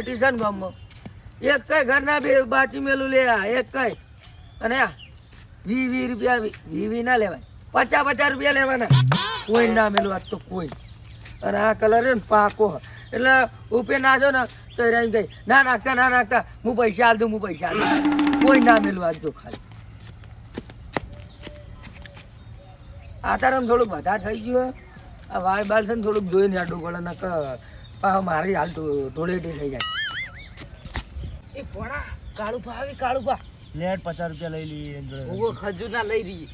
ધૂળેટી છે ને ગામમાં. એક કઈ ઘરના બે બાચી મેલું લે એક કઈ. અને વી વી રૂપિયા વી- વી ના લેવાય. પચાસ પચાસ રૂપિયા લેવાના. કોઈ ના મેલું, આજ તો કોઈ. અને આ કલર છે ને પાકો. એટલે ઉપે નાખો ને, તો એ ગઈ ના નાખતા ના નાખતા, હું પૈસા આલ દઉં, હું પૈસા આલ કોઈ ના મેલું આજ તો ખાલી. આ તારામ થોડુંક વધારે થઈ ગયું. આ વાળ બાળ છે ને થોડુંક જોઈને આડું પડે ને પાછું મારી હાલ તો ધોળેટી થઈ જાય. એ પોણા કાળું પા આવી કાળું પા લેટ પચાસ રૂપિયા લઈ લઈએ એની જોડે. હું ખજૂર ના લઈ રહી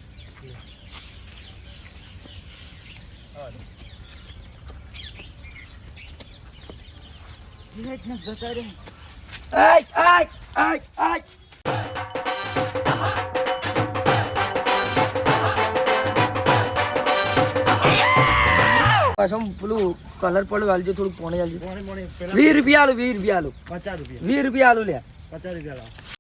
આય આય આય આય. પાછું પેલું કલર પડ્યું હાલજો થોડું પોણે હાલજો. વીસ રૂપિયા આલું વીસ રૂપિયા આલુ. પચાસ રૂપિયા. વીસ રૂપિયા આલુ લે પચાસ રૂપિયા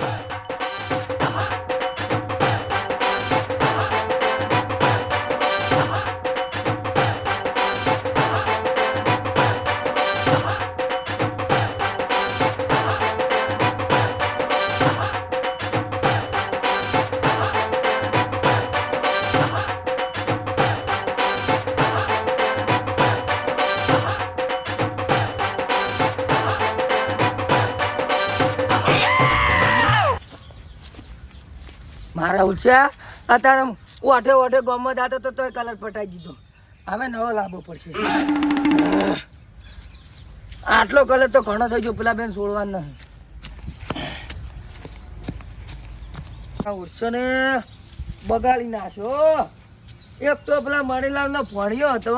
ઉછ્યા અત્યારે ઓઠે ઓઠે ગમત આતો તો તોય કલર પટાઈ દીધો. હવે નવો લાંબો પડશે. આટલો કલર તો ઘણો થઈ ગયો પેલા બેન છોડવા નહીં. ઉરસો ને બગાડી નાખ્યો એક તો પેલા મણીલાલનો ફણિયો હતો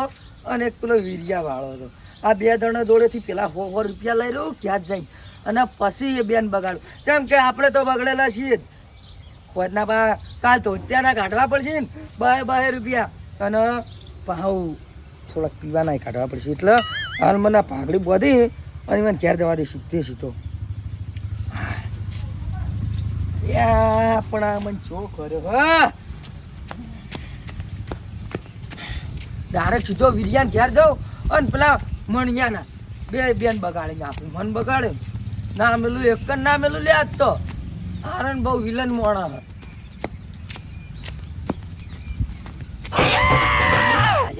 અને એક પેલો વીરિયા વાળો હતો. આ બે જણા જોડેથી પેલા સો સો રૂપિયા લઈ રહ્યું, ક્યાં જ જાય અને પછી એ બેન બગાડ્યું. કેમ કે આપણે તો બગડેલા છીએ જ. ખોદના બા, કાલ તો ત્યાંના કાઢવા પડશે ને? બાય બાય રૂપિયા. અને પાઉ, થોડાક પીવાના કાઢવા પડશે. એટલે હાલ મને પાઘડી બોધી અને મને ઘેર જવા દે સીધે સીધો. પણ આ મને કર્યો? હા! ડાયરેક્ટ સીધો વિરિયાન ઘેર જાઉં અને પેલા મણિયાના બે બેન બગાડીને આપું. મન બગાડે. ના મેલું એક જ ના મેલું લે તો. આરણ બહુ વિલન મોણા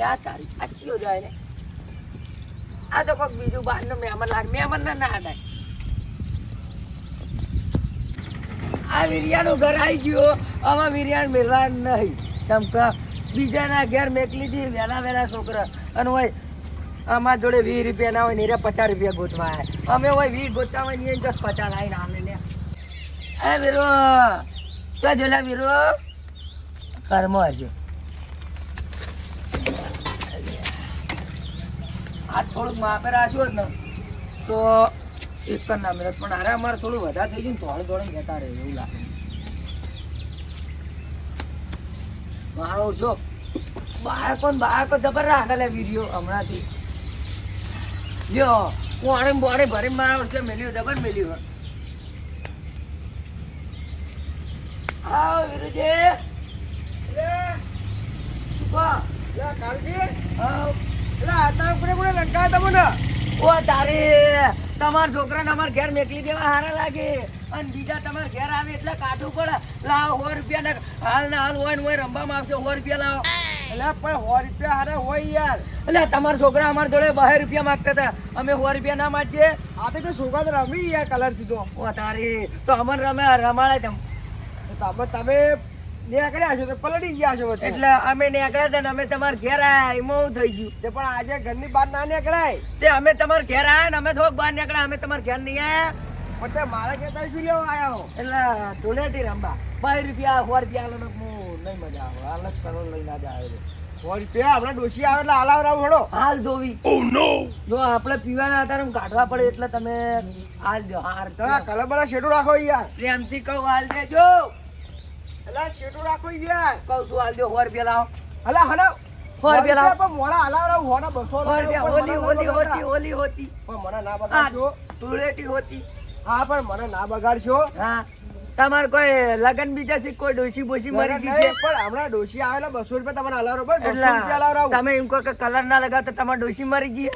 હે તારી સાચીઓ જાય ને આ તો કોઈક બીજું બહારનો મહેમાન લાગે મહેમાન ના ના અડાય આ વિરિયાનું ઘર આવી ગયો. આમાં વિરિયાન મેળવા નહીં. કેમ બીજાના ઘેર મેકલી દી વહેલા વહેલા છોકરા. અને હોય અમારા જોડે વીસ રૂપિયા ના હોય ને પચાસ રૂપિયા ગોતવા આવે અમે હોય વીસ ગોતવા હોય ને દસ પચાસ આવીને આલે લે. એ વીરો, ચો જોલા વીરો? કર્મ હશે આ થોડુંક માપે રાખ્યું હોત ને તો એક જ ના મિનિટ પણ અરે અમારે થોડું વધારે થઈ ગયું ને દોડી દોડીને જતા રહે એવું લાગે. મારો જો બાળકો ને બાળકો જબર રાખે લે વીડિયો હમણાંથી. લ્યો કોણે બોણે ભરી મારો વર્ષે મેલ્યું જબર મેલ્યું. આવો વિરુજે. શું સુપા આવો. ઓ તારી તમારા છોકરાને અમારા ઘેર મેકલી દેવા હારા લાગે. અને બીજા તમારા ઘેર આવે એટલે કાઢવું પડે. લાવો સો રૂપિયા ને હાલ ને હાલ હોય ને હોય રમવામાં આવશે સો રૂપિયા લાવો. એટલે પણ સો રૂપિયા હારે હોય યાર. એટલે તમારા છોકરા અમારા જોડે બહાર રૂપિયા માંગતા હતા. અમે સો રૂપિયા ના માંગીએ. તો તારી તો અમર રમે રમાડે તેમ પલટી ગયા છો બધું. એટલે અમે નીકળ્યા હતા ને અમે તમારા ઘેર આયા એમાં થઈ ગયું. તે પણ આજે ઘરની બહાર ના નીકળાય તે અમે તમારા ઘેર આયા ને અમે થોડુંક બહાર નીકળ્યા અમે તમારા ઘેર નહીં આયા. પણ તે મારા કહેતા શું લેવા આયા હો? એટલે ધૂળેટી રમવા બાર રૂપિયા સો રૂપિયા આલો હું નહીં મજા આવે. હાલ જ લઈને સો રૂપિયા આપડે ડોશી આવે એટલે હાલાવ હડો. હાલ જોવી જો આપણે પીવાના હતા ને કાઢવા પડે એટલે તમે હાલ દો હાર તમે આ કલર બલા શેડું રાખો યાર. પ્રેમથી કહું હાલ દેજો. એટલે શેડું રાખો યાર. કહું છું હાલ દો હોર પેલા અલા હલા પણ મોડા હલાવ રાવ હોના બસો સો રૂપિયા હોલી હોલી હોતી પણ મને ના બગાડશો. ધૂળેટી હોતી. હા પણ મને ના બગાડશો. હા. તમારે કોઈ લગન બીજા છે કોઈ ડોશી બોશી મરી ગઈ છે? પણ હમણાં ડોશી આવેલા બસો રૂપિયા તમારે હલાવ બસ બસો રૂપિયા હલાવ તમે એમ કહો કે કલર ના લગાવતા તમારે ડોસી મરી ગઈ.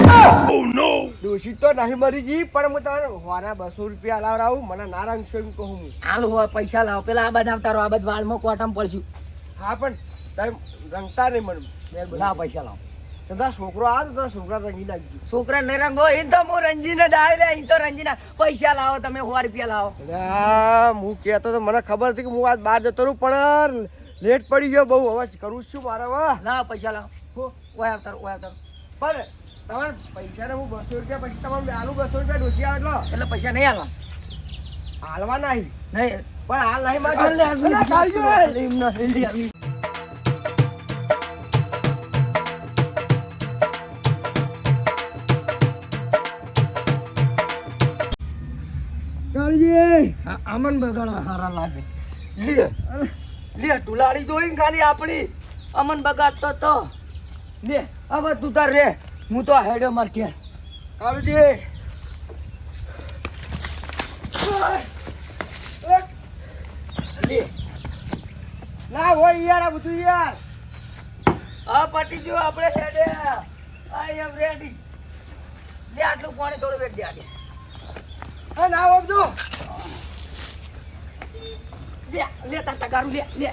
ડોશી તો નહીં મરી ગઈ પણ હું તારે હોના બસો રૂપિયા હલાવરાવું મને ના રંગશો એમ કહું હું. હાલ હોય પૈસા લાવો. પેલા આ બધા તારો આ બધા વાળમાં કોટમ પડશું હા પણ તમે રંગતા નહીં મને. લાવ પૈસા લાવો. તમારા છોકરો આવે તો છોકરા રંગી નાખજો. છોકરા ને રંગો એ તો હું રંજીને દાય લે એ તો રંજીના પૈસા લાવો તમે સો રૂપિયા લાવો. હા હું કહેતો તો મને ખબર હતી કે હું આજ બહાર જતો રહું પણ લેટ પડી ગયો બહુ હવે કરું છું મારે હવે લાવો પૈસા લાવો. ઓય આવતા ઓય આવતા પણ તમારે પૈસા હું બસો રૂપિયા પછી તમારે આલુ બસો રૂપિયા ડોસી આવે એટલો? એટલે પૈસા નહીં હાલવા. હાલવા નહીં. નહીં. પણ હાલ નહીં માગજો. અમન બગાડવા સારા લાગે. લે લે ટુલાડી જોઈને ખાલી આપણી. અમન બગાડતો તો. લે હવે તું તાર રે. હું તો હેડો માર કે કાળજી. લે. ના હોય યાર આ બધું યાર. આ પાટી જો આપણે હેડે. આઈ એમ રેડી લે આટલું પાણી થોડું વેટ દે આગે. ના હોય બધું. લે લે તાર તગારું લે લે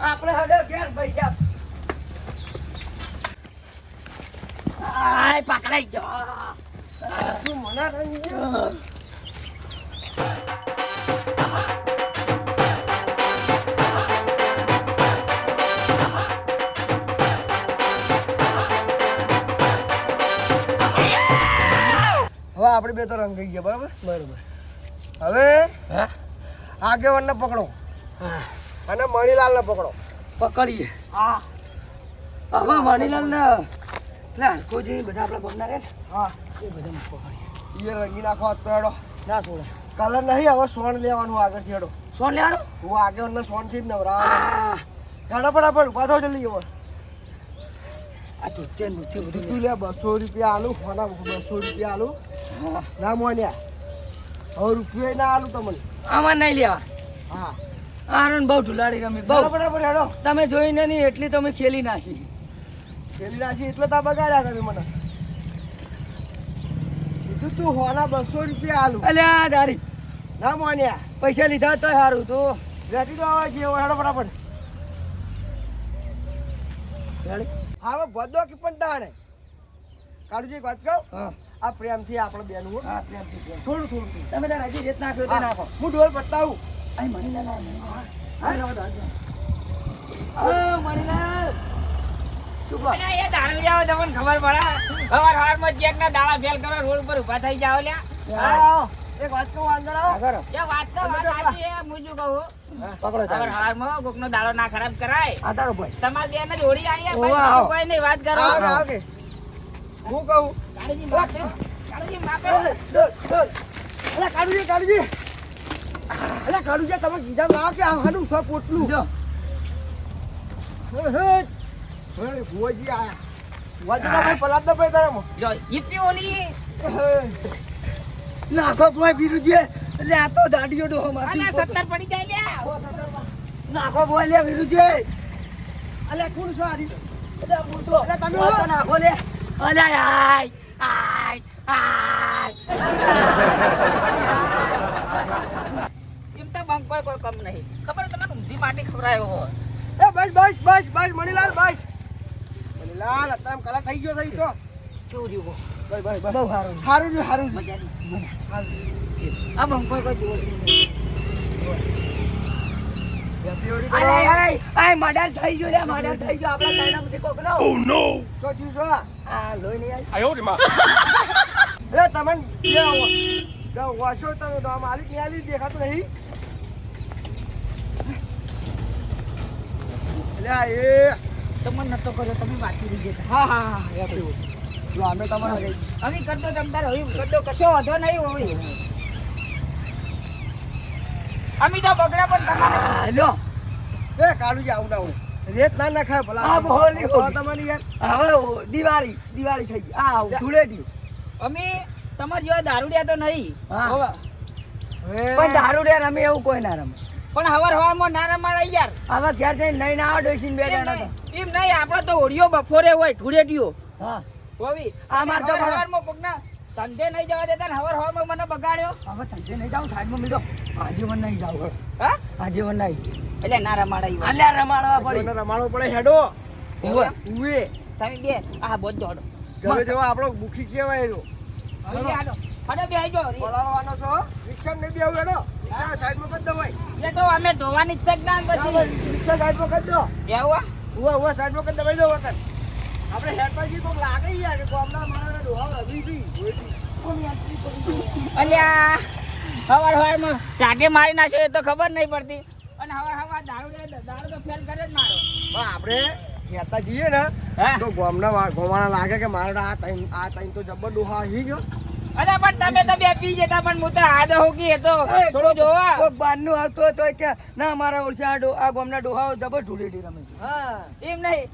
આપણે હેડે ઘેર પૈસા આય પકડાઈ ગયો તું મને રંગી દે. આપણે બે તો રંગાઈ ગયા બરાબર? બરાબર. હવે આગેવાનને પકડો. અને મણિલાલને પકડો. પકડીએ. હા. હવે વાણીલાલ ને ના બધા આપણા ગમના રે હા. એ બધા પકડીએ. એ રંગી નાખો હાથ તો ના છોડે. કલર નહીં હવે સોન લેવાનું આગળથી હેડો. સોન લેવાનું? હું આગેવાનને સોનથી જ નવરાવાનો હેડો ફટાફટ ઊભા થાવ જલ્દી હવે. આ તો તેલનું બધું લે બસો રૂપિયા આલુ ફોના બસો રૂપિયા આલુ. ના મોન્યા હવે રૂપિયા ના આલું તમને. આમાં નહીં લેવા. હા. આનંદ બહુ ઢુલાડી રમી. બહુ. ફટાફટ હેડો તમે જોઈને નહીં એટલી તમે ખેલી નાખી. ખેલી રાશિ એટલે તા બગાડ્યા તમે મને. કીધું તું હોના બસો રૂપિયા આલુ. અલ્યા દારી ના મોન્યા પૈસા લીધા તો સારું તું. રેતી તો આવે જેવો હેડો બરાબર હવે બધો કે પણ તાણે. કાળુજી એક વાત કહું? હા. આ પ્રેમથી આપણે બેનું હો. પ્રેમથી પ્રેમ. થોડું થોડું. તમે તાર હજી રેત નાખ્યો તે નાખો હું ડોલ બતાવું અહીં મણીલાલ. હા, મણીલાલ. ખબર પડે હવારમાં ચેકના દાડા ફેલ કરો રોડ ઉપર ઊભા થઈ જાવ લ્યા. એક વાત કહું અંદર. એ વાત તો સાચી કહું પકડો તારે. હવારમાં કોકનો દાડો ના ખરાબ કરાય આ તારો ભાઈ. તમારી બેન જ હોળી આવી ભાઈ કોઈ નહીં વાત કરો. હું કહું. અલા કાળુજી કાળુજી અલા કાળુજી તમે કીધા ના કે આવાનું છે પોટલું જો. હે, હે. હે, ભુવાજી આયા ભુવાજી ભાઈ પલાદ ના ભાઈ તારામાં. જો ઈપી ઓલી. નાખો ભાઈ બીરુજી. એટલે આ તો દાડીઓ ડોહો મારી અલા. સત્તર પડી જાય લે નાખો બોય લે બીરુજી. અલા કોણ છો આરી એટલે. એટલે તમે. નાખો લે. અલે આય, આય, આય. એમ તો બંક કોઈ કોઈ કમ નહીં ખબર તમને ઊંધી માટી ખવડાયો હોય એ બસ બસ બસ બસ મણીલાલ બસ મણીલાલ અત્યારે કલાક થઈ ગયો થઈ તો કેવું રહ્યું? બસ બસ બસ બહુ સારું સારું છે સારું. આ બંકો કોઈ જોવો કરો. આય, આય, મર્ડર થઈ ગયો મર્ડર થઈ ગયો આપણા કોકનો. થયું છે? આ લોહી નહીં આવી. આવો. તમે તો ની આલી દેખાતું નહીં અલ્યા એ તમને નતો કર્યો તમે વાંચી લીધી હા હા હા. જો અમે તમારે હવે કરતો તમતાર હવે કરતો કશો વાંધો નહીં હવે અમિતા બગડા પણ તમારે હેલો એ કાળુજી આવું ના હોય રેત ના નખાય ભલા. આ હોલી. તમારી યાર. હવે દિવાળી દિવાળી થઈ ગઈ. આ ધૂળેટી. અમે તમાર જેવા દારૂડિયા તો નહીં. હા. હોવે. પણ દારૂડિયા રમે એવું કોઈ ના રમે. પણ હવાર હવારમાં ના રમાડાય યાર. હવે ઘેર જઈને નહીં ના ડોસીને બે એમ જણા નહીં, એમ નહીં આપણે તો હોળીઓ બફોરે હોય ઢુળેટીઓ હા. હોવી. આ માર તો. હવારમાં કોકના ધંધે નહીં જવા દેતા ને હવાર હવારમાં મને બગાડ્યો. હવે ધંધે નહીં જાઉં સાઈડમાં મિલો આજીવન નહીં જાઉં હા? આજીવન નહીં. એટલે ના રમાડા અલ્યા રમાડવા પડી. રમાડવો પડે હેડો. ઉવે. ઉવે. તમે બે આ બોજ દોડો. ગમે જેવો આપણો મુખી કહેવાય રો બે હાડો હાડો બે આઈ જાઓ. બોલાવવાનો છો? રિક્ષા નહીં બેવું હેડો. રિક્ષા સાઈડમાં કરી દો ભાઈ. એ તો અમે ધોવાની જ છે જ ના પછી. રિક્ષા સાઈડમાં કરી દો. એવું ઉવા ઉવા સાઈડમાં કરી દબાઈ દો વખત. આપણે હેડ પર કોક લાગે યાર કે કોમના મારા ડોહા રવી ગઈ. અલ્યા હવાર હવારમાં ટાટે મારી નાખ્યો એ તો ખબર નહીં પડતી. અને હવાર હવાર દારૂ દારૂ તો ફેલ કરે જ મારો. આપણે ખેતા જઈએ ને તો ગોમના ગોમાણા લાગે કે મારે આ ટાઈમ આ ટાઈમ તો જબર ડોહા આવી ગયો. અરે પણ તમે તો બે પી જતા પણ હું તો હાથે કે એ તો થોડો જોવા. કોક બહારનું આવતો તો કે ના મારા ઓરસા આ ગોમના ડોહા જબર ધૂળેટી રમે હા એમ નહીં.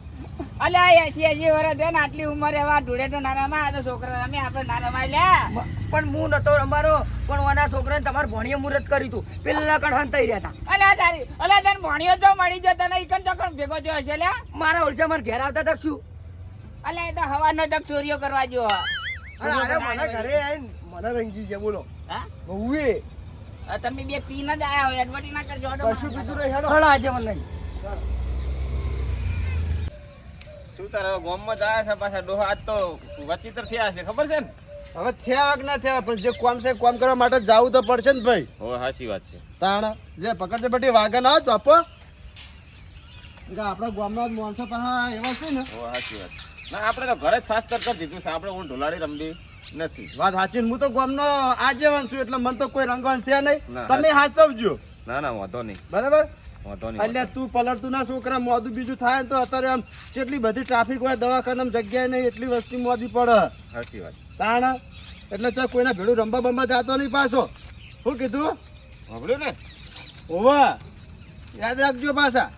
અલ્યા આ એસી એસી વર્ષ ને આટલી ઉંમરે એવા ઢૂળે તો ના રમાય તો છોકરા રમે આપણે ના રમાય લ્યા પણ હું નતો અમારો પણ ઓના છોકરાને તમારે ભણીએ મુહૂર્ત કર્યું હતું પેલા કણ થઈ રહ્યા હતા. અલ્યા તારી અલ્યા તને ભણ્યો જો મળી જો તને ઈકન ચોકન ભેગો થયો હશે લ્યા મારા ઓળશે મારે ઘેર આવતા તક છું અલ્યા એ તો હવાનો તક ચોરીઓ કરવા જો મને ઘરે આવીને મને રંગી છે બોલો. હા? બહુએ. એ તમે બે પી ન જ આયા હોય એડવર્ટી ના કરજો. કશું કીધું નહીં હેડો. હળો આજે મને શું તારે ગામમાં જાય છે પાછા ડોહા આજ તો વચિત્ર થયા છે. ખબર છે ને? હવે થયા વાગ ના થયા પણ જે કોમ છે કોમ કરવા માટે જવું તો પડશે ને ભાઈ. હો સાચી વાત છે. તાણા જે પકડજે બધી વાગન આવ તો આપો. કે આપણા ગામના માણસો પાછા એવા છે ને. હો સાચી વાત ના આપણે તો ઘરે જ શાસ્ત્ર કરી દીધું છે. આપણે હું ઢોલાડી રમવી નથી. વાત સાચી હું તો ગામનો આજેવાન છું એટલે મને તો કોઈ રંગવાન છે નહીં. તમે સાચવજો ના ના વાંધો નહીં. બરાબર? એટલે તું પલળતું ના છોકરા મોદું બીજું થાય ને તો અત્યારે આમ જેટલી બધી ટ્રાફિક હોય દવાખાને જગ્યાએ નહીં એટલી વસ્તી મોદી પડે. સાચી વાત. તાણ? એટલે ચાલ કોઈના ભેડું રમવા બમવા જાતો નહીં પાછો. શું કીધું? સાંભળ્યું ને? ઓવે યાદ રાખજો પાછા.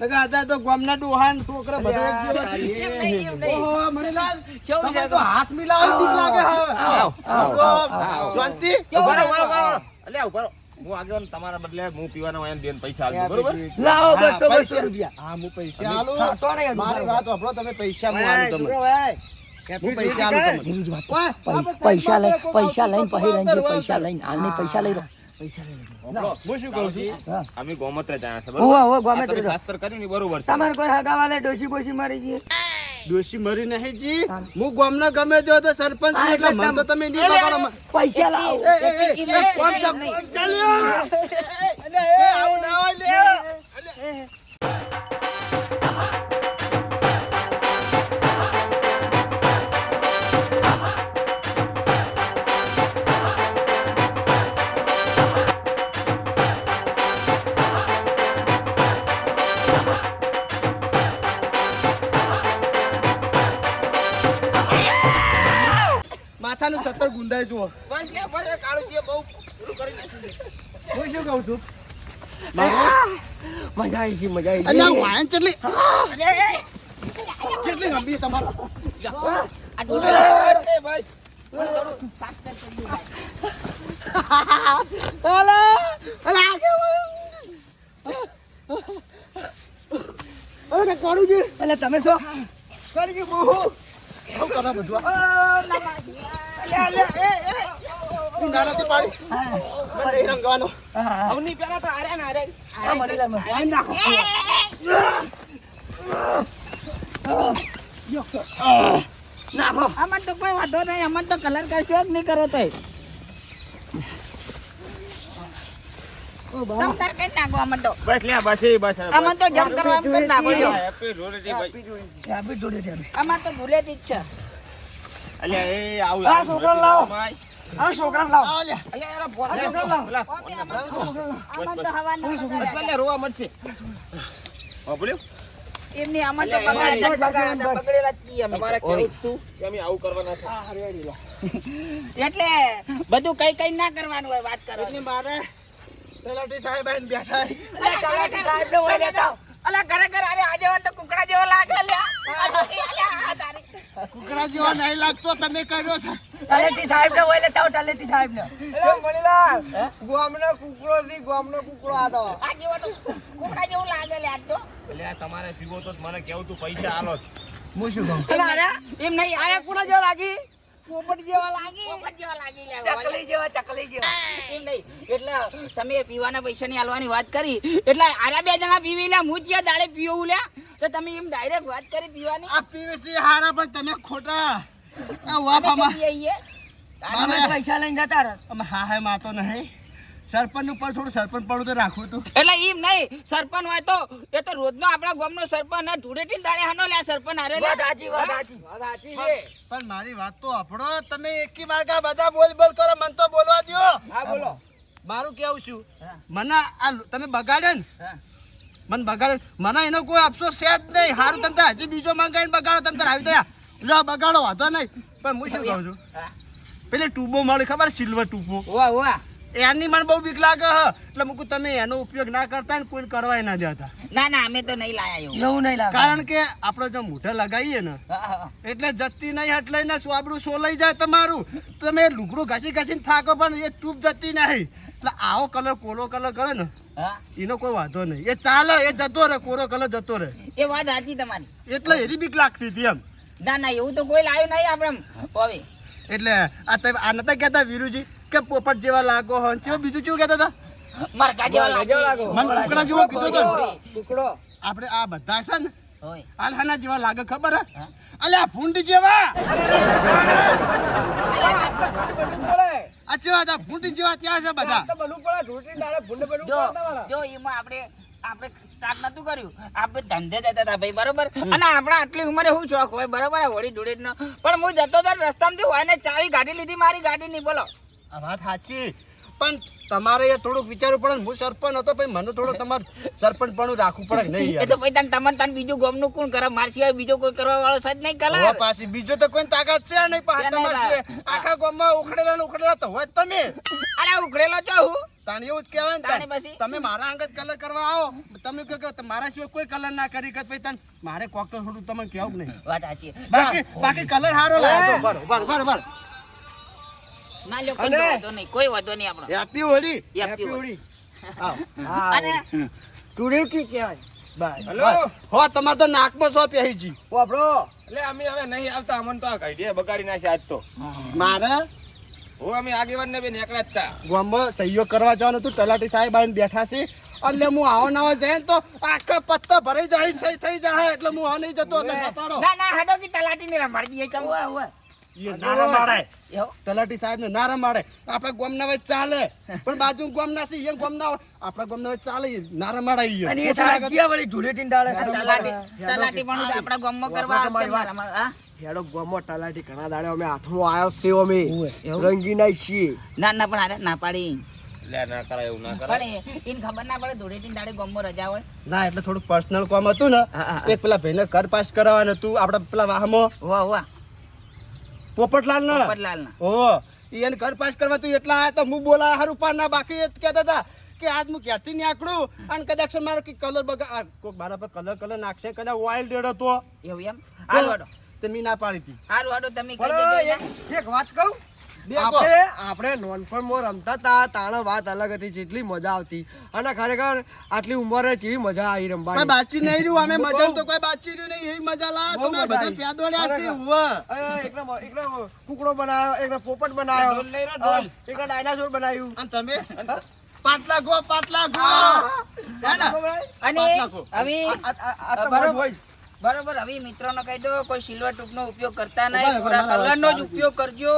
અત્યારે તો ગામના ડોહાન છોકરા બધા એક જેવા છે. એમ નહીં એમ નહીં. ઓહો, મણીલાલ, તમે તો હાથ મિલાવી બીક લાગે હવે. આવ, આવ, તો આવ, આવ. શાંતિ? ઊભા રહો, ઊભા રહો, ઊભા રહો. હું આગળ તમારા બદલે હું પીવાના હોય એને પૈસા આપજો બરોબર? લાવો હા, બસો બસો પૈસા. રૂપિયા. હા હું પૈસા આલું. તો નહીં મારી વાત સાંભળો તમે પૈસા હું આલું તમને. પૈસા લઈ પૈસા લઈને પછી રંજી પૈસા લઈને હાલ નહીં પૈસા લઈ લો બોસી મારી નહીં જી હા. ગમે જો તો સરપંચ એટલે તો તમે નહીં પકડો પૈસા લાવો કોમ અલે, એ, આવું ના હોય. માથાનું સત્તર ગુંદાય જુઓ. છે. હું શું કહું છું? મજા આવી ગઈ મજા આવી અને વાયન ચટલી અરે, રમી તમારો? છે તમે શું કરી છે બહુ. શું કરે બધું? નાખો આમાં તો કોઈ વાંધો નહીં આમાં તો કલર કરશો જ નહીં કરો તો હવે, તો ભૂલેટી જ છે. અલ્યા એ આવું આ આવું છોકરાને લાવો. આ છોકરા લાવ અલ્યા યાર, ફોન આ લે. છોકરાને લાવો. ફોન આમાં તો- આમાં તો હવા ન બસ બગાડે. પેલા રોવા મળશે સાંભળ્યું? એમની આમાં તો અલ્યા, બગાડે જ એ, બગાડે, બગડેલા જ અમે. તમારે કેવું તું કે અમે આવું કરવાના છે એટલે બધું કઈ કઈ ના કરવાનું હોય વાત કરો એટલે મારે તલાટી સાહેબ બેઠા અલા, ખરેખર અરે આજે તો કુકડા જેવો લાગે લ્યા અલ્યા, આ તારી. કુકડા જેવા નહીં લાગતો તમે કર્યો છે. તલેટી સાહેબ ને હોય લેતા તલેટી સાહેબ ને એટલે મણીલાલ ગોમનો કુકડો થી ગોમનો કુકડો આ તો. આ જેવો તો કુકડા જેવું લાગે લ્યા તો. એટલે આ તમારે પીવો તો મને કેવું તું પૈસા આલો. હું શું કહું? અને એમ નહીં આયા કુકડા જેવો લાગી. પોપટ જેવા લાગી. પોપટ જેવા લાગી ચકલી જેવા ચકલી જેવા. એમ નહીં. એટલે તમે પીવાના પૈસાની આલવાની વાત કરી. એટલે આરા બે જણા પીવી લ્યા હું જ્યાં દાડે પીવું લ્યા તો તમે એમ ડાયરેક્ટ વાત કરી પીવાની. આ પીવીસી હારા પણ તમે ખોટા. આ અમે વાફામાં તો પીએ છીએ. અમે તો પૈસા લઈને જતા રહે. હા હા માતો નહીં. સરપંચ ઉપર થોડું સરપંચ પડું તો રાખવું તું. એટલે એમ નહીં સરપંચ હોય તો એ તો રોજનો આપણા ગામનો સરપંચ ને ધૂળેટી દાડે હાનો લે સરપંચ આરે લે. વાત સાચી વાત સાચી. વાત સાચી છે. પણ મારી વાત તો આપણો તમે એકી વાળકા બધા બોલ બોલ કરો મને તો બોલવા દ્યો. હા બોલો. મારું કેવું છું. મને આ તમે બગાડે ને. મને બગાડે મને એનો કોઈ અફસોસ છે જ નહીં. હારું તમે હજી બીજો મંગાવીને બગાડો તમે આવી ગયા લો બગાડો વાંધો નહીં. પણ હું શું કહું છું? પેલે ટૂબો મળે ખબર સિલ્વર ટૂબો. વાહ વાહ. એની મને બહુ બીક લાગે હ. એટલે મૂકું તમે એનો ઉપયોગ ના કરતા ને કોઈ કરવાય ના દેતા. ના ના અમે તો નહીં લાયા એવું. નહીં લાગે. કારણ કે આપણે જો મોઢે લગાવીએ ને. એટલે જતી નહીં એટલે ને સ્વાબડું સોલાઈ જાય તમારું. તમે લુગડું ઘસી ઘસીને થાકો પણ એ ટૂપ જતી નહીં. એટલે આવો કલર કોરો કલર કરે ને એનો કોઈ વાંધો નહીં. એ ચાલે એ જતો રહે કોરો કલર જતો રહે. એ વાત સાચી તમારી. એટલે એની બીક લાગતી હતી એમ. ના ના એવું તો કોઈ લાવ્યું નહીં આપણે હવે. એટલે આ તમે આ નતા કહેતા વીરુજી? કે પોપટ જેવા લાગો હો છે બીજું કેવું કહેતા હતા? મરઘા જેવા લાગો. મને કુકડા જેવો કીધો તો. કુકડો આપણે આ બધા છે ને આલહાના જેવા લાગે ખબર હે? હા. અલ્યા ફૂંડ જેવા. આ જેવા હતા ભૂંડ જેવા ત્યાં છે બધા. તો બનવું પડે ઢોટરી દાડે ફૂંડ જો પડે જો એમાં આપણે આપણે સ્ટાર્ટ નતું કર્યું. આપણે ધંધે જતા હતા ભાઈ બરોબર? અને આપણા આટલી ઉંમરે શું શોખ હોય બરોબર? હોળી ધૂળેટીનો. પણ હું જતો હતો રસ્તામાંથી હોય ને ચાવી ગાડી લીધી મારી ગાડી નહીં બોલો. આ વાત સાચી. પણ તમારે એ થોડુંક વિચારવું પડે હું સરપંચ હતો પછી મને થોડું તમારે સરપંચ પણ રાખવું પડે નહીં એ તો ભાઈ તને તમને તને બીજું ગમનું કોણ કરે? માર સિવાય બીજો કોઈ કરવા વાળો સજ નહીં કલા હા પાછી બીજો તો કોઈ તાકાત છે નહીં પાછા તમાર છે. આખા ગામમાં ઉખડેલા ને ઉખડેલા તો હોય તમે. અરે ઉખડેલો છો હું? તાણ એવું જ કહેવાય ને તાણે તાણે. પછી? તમે મારા અંગત કલર કરવા આવો. તમે કહો કે મારા સિવાય કોઈ કલર ના કરી કે ભાઈ તને. મારે કોક તો થોડું તમને કેવું નહીં. વાત સાચી. બાકી બાકી કલર સારો લાગે બરો બરો બરો બરો ના લ્યો કોઈ વાંધો નહીં કોઈ વાંધો નહીં આપણો. Happy Holi happy Holi. Holi આવો અને કહેવાય. બાય. હલો? હો તમાર તો નાકમાં સો પહેરીજી વાપરો એટલે અમે હવે નહીં આવતા અમને તો આ ગાડીએ બગાડી નાખ્યા આજ તો. મારે? હું અમે આગેવાન ને બે નીકળ્યા જ ગોમ્બો સહયોગ કરવા જવાનું હતું તલાટી સાહેબ આવીને બેઠા છે. એટલે હું આવો નવો જાય ને તો આખો પત્તા ભરાઈ જાય થઈ જાય એટલે હું આ નહીં જતો હતો ના ના ના હડો કે તલાટી ને રમાડી દઈએ ના તલાટી સાહેબ ને ના રમાડે ગોમ ના વચ્ચે ચાલે. પણ બાજુ ગામના સી ગોમ ના આપણા ચાલે ઈ ના રમાડાય અને ઈ. એ સાહેબ જ્યાં વળી ધૂળેટીને દાડે તલાટી તલાટી પણ તો ગોમમાં કરવા ના? હેડો ગોમો તલાટી ઘણા દાડે અમે હાથમાં આવ્યો છે અમે. રંગી રંગીના છીએ ના ના પણ અરે ના પાડી. ના કરાય એવું ના કરાય. પણ ખબર ના પડે ધૂળેટી દાડે ગામમાં રજા હોય. ના એટલે થોડું પર્સનલ કામ હતું ને. એક પેલા ભાઈને ઘર પાસ કરાવવાનું હતું આપડા પેલા વાહમો. વાહ વાહ. પોપટલાલ ને પોપટલાલ ના ઓ એને ઘર પાસ કરવા તું એટલા આયા તો હું બોલા હારું પાર ના બાકી એ કહેતા હતા કે આજ હું ક્યાંથી નીકળું અને કદાચ મારે કે કલર બગા કોક મારા પર કલર કલર નાખશે કદાચ ઓઇલ રેડ હતો. એવું એમ? હાલ વાડો તે મી ના પાડી હતી. હાલ વાડો તમે એક- વાત કહો. આપણે આપણે નોનપણમાં રમતા હતા તાણે વાત અલગ હતી જેટલી મજા આવતી. અને ખરેખર આટલી ઉંમરે જેવી મજા આવી રમવાની. બાચી નહીં રહ્યું અમે મજા તો કોઈ બાચી રહ્યું નહીં એવી મજા લાવો તમે બધા પ્યાદોડ્યા છે. ઉવ્વ. એકનો એકનો કુકડો બનાવ્યો એકનો પોપટ બનાવ્યો એકનો ડાયનાસોર બનાવ્યું અને તમે? પાટલા ગો પાટલા ગો અને હવે બરોબર. બરોબર હવે મિત્રોને કહી દો કોઈ સિલ્વર ટૂપનો ઉપયોગ કરતા નહીં કલરનો જ ઉપયોગ કરજો.